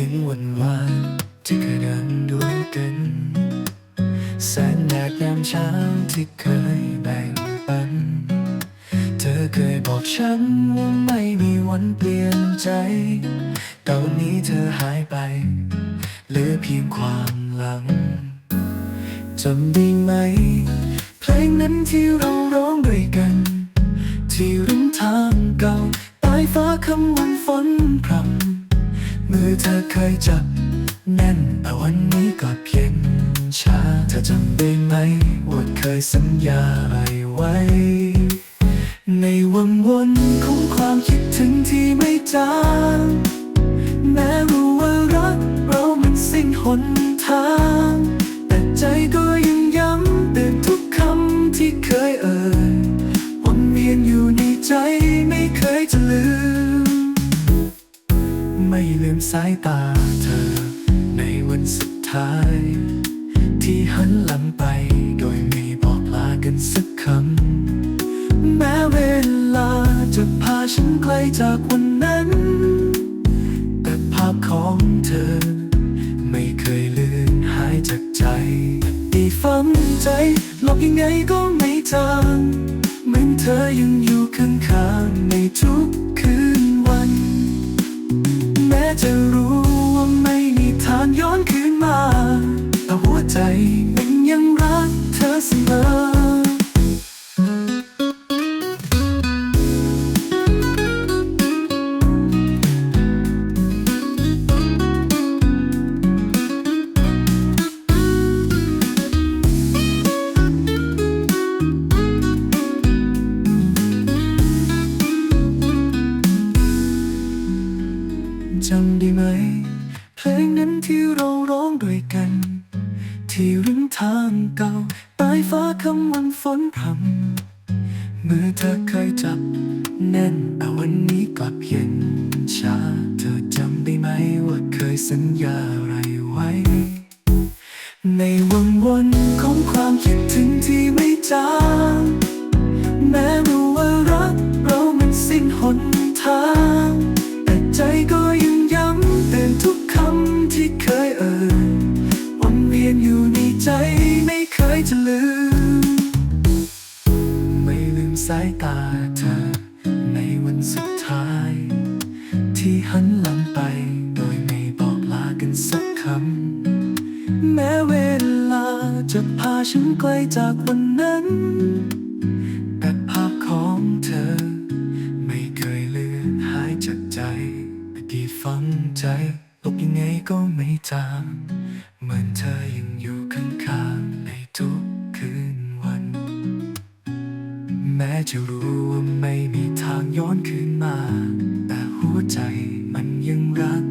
ถึงวันวานที่เคยเดินด้วยกัน แสนแดดยามเช้าที่เคยแบ่งปัน เธอเคยบอกฉันว่าไม่มีวันเปลี่ยนใจตอนนี้เธอหายไปเหลือเพียงความหลังจำได้ไหม เพลงนั้นที่เราร้องด้วยกัน ที่รุ่งทางเก่าใต้ฟ้าคำวันฝนพรำ อเธอเคยจับแน่นแต่วันนี้ก็เพียงชาเธอจำได้ไหมว่าเคยสัญญาอะไรไว้ ในวังวนของความคิดถึงที่ไม่จางแม้รู้ว่ารักเรามันสิ้นหนทาง แต่ใจก็ยังย้ำเตือนทุกคำที่เคยเอ่ย ไม่ลืมสายตาเธอ ในวันสุดท้าย ที่หันหลังไปโดยไม่บอกลากันสักคำ แม้เวลาจะพาฉันไกลจากวันนั้น แต่ภาพของเธอ ไม่เคยลือนหายจากใจดีฝังใจหลอกยังไงก็ไม่จางเหมือนเธอยังอยู่ข้างๆในทุกคืน เพลงนั้นที่เราร้องด้วยกัน ที่ริมทางเก่าใต้ฟ้าคำวันฝนพรำเมื่อเธอเคยจับแน่นแต่วันนี้กลับเย็นชาเธอจำได้ไหมว่าเคยสัญญาอะไรไว้ ในวังวนของความคิดถึงที่ไม่จาง จะลืม ไม่ลืมสายตาเธอ ในวันสุดท้าย ที่หันหลังไป โดยไม่บอกลากันสักคำ แม้เวลาจะพาฉันไกลจากวันนั้น แต่ภาพของเธอ ไม่เคยเลือนหายจากใจแต่กี่ฝังใจลบยังไงก็ไม่จางเหมือนเธอยังอยู่ข้างๆ ทุกคืนวัน แม้จะรู้ว่าไม่มีทางย้อนคืนมา แต่หัวใจมันยังรัก